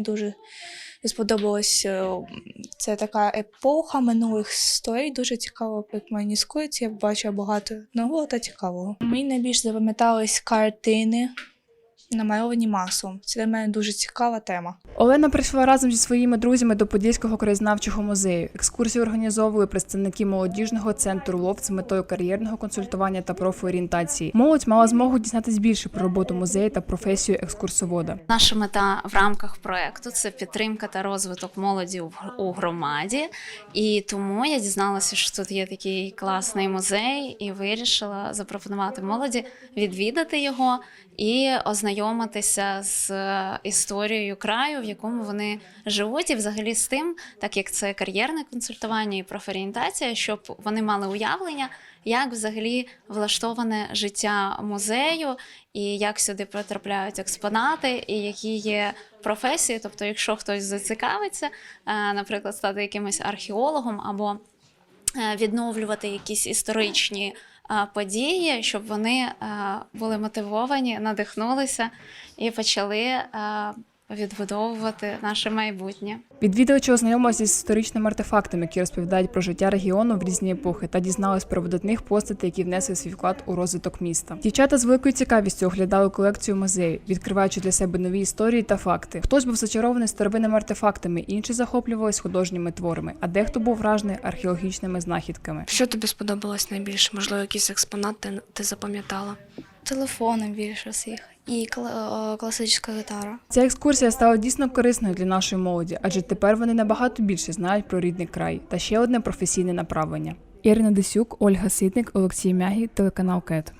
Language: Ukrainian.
Мені дуже сподобалось. е, Це така епоха минулих сторін. Дуже цікаво, як мені скується. Я бачила багато нового та цікавого. Мені найбільше запам'ятались картини, намальовані маслом. Це для мене дуже цікава тема. Олена прийшла разом зі своїми друзями до Подільського краєзнавчого музею. Екскурсію організовували представники молодіжного центру ЛОВ з метою кар'єрного консультування та профорієнтації. Молодь мала змогу дізнатись більше про роботу музею та професію екскурсовода. Наша мета в рамках проекту це підтримка та розвиток молоді у- у громаді. І тому я дізналася, що тут є такий класний музей, і вирішила запропонувати молоді відвідати його і ознайомитися з е, історією краю, в якому вони живуть, і взагалі з тим, так як це кар'єрне консультування і профорієнтація, щоб вони мали уявлення, як взагалі влаштоване життя музею, і як сюди потрапляють експонати, і які є професії. Тобто, якщо хтось зацікавиться, е, наприклад, стати якимось археологом або е, відновлювати якісь історичні події, щоб вони були мотивовані, надихнулися і почали відбудовувати наше майбутнє. Відвідувачі ознайомилися з історичними артефактами, які розповідають про життя регіону в різні епохи, та дізнались про видатних постатей, які внесли свій вклад у розвиток міста. Дівчата з великою цікавістю оглядали колекцію музею, відкриваючи для себе нові історії та факти. Хтось був зачарований старовинними артефактами, інші захоплювались художніми творами, а дехто був вражений археологічними знахідками. Що тобі сподобалось найбільше? Можливо, якийсь експонат ти, ти запам'ятала? Телефони більше всіх і кла- е, класична гітара. Ця екскурсія стала дійсно корисною для нашої молоді, адже тепер вони набагато більше знають про рідний край та ще одне професійне направлення. Ірина Десюк, Ольга Ситник, Олексій Мягі, телеканал КЕТ.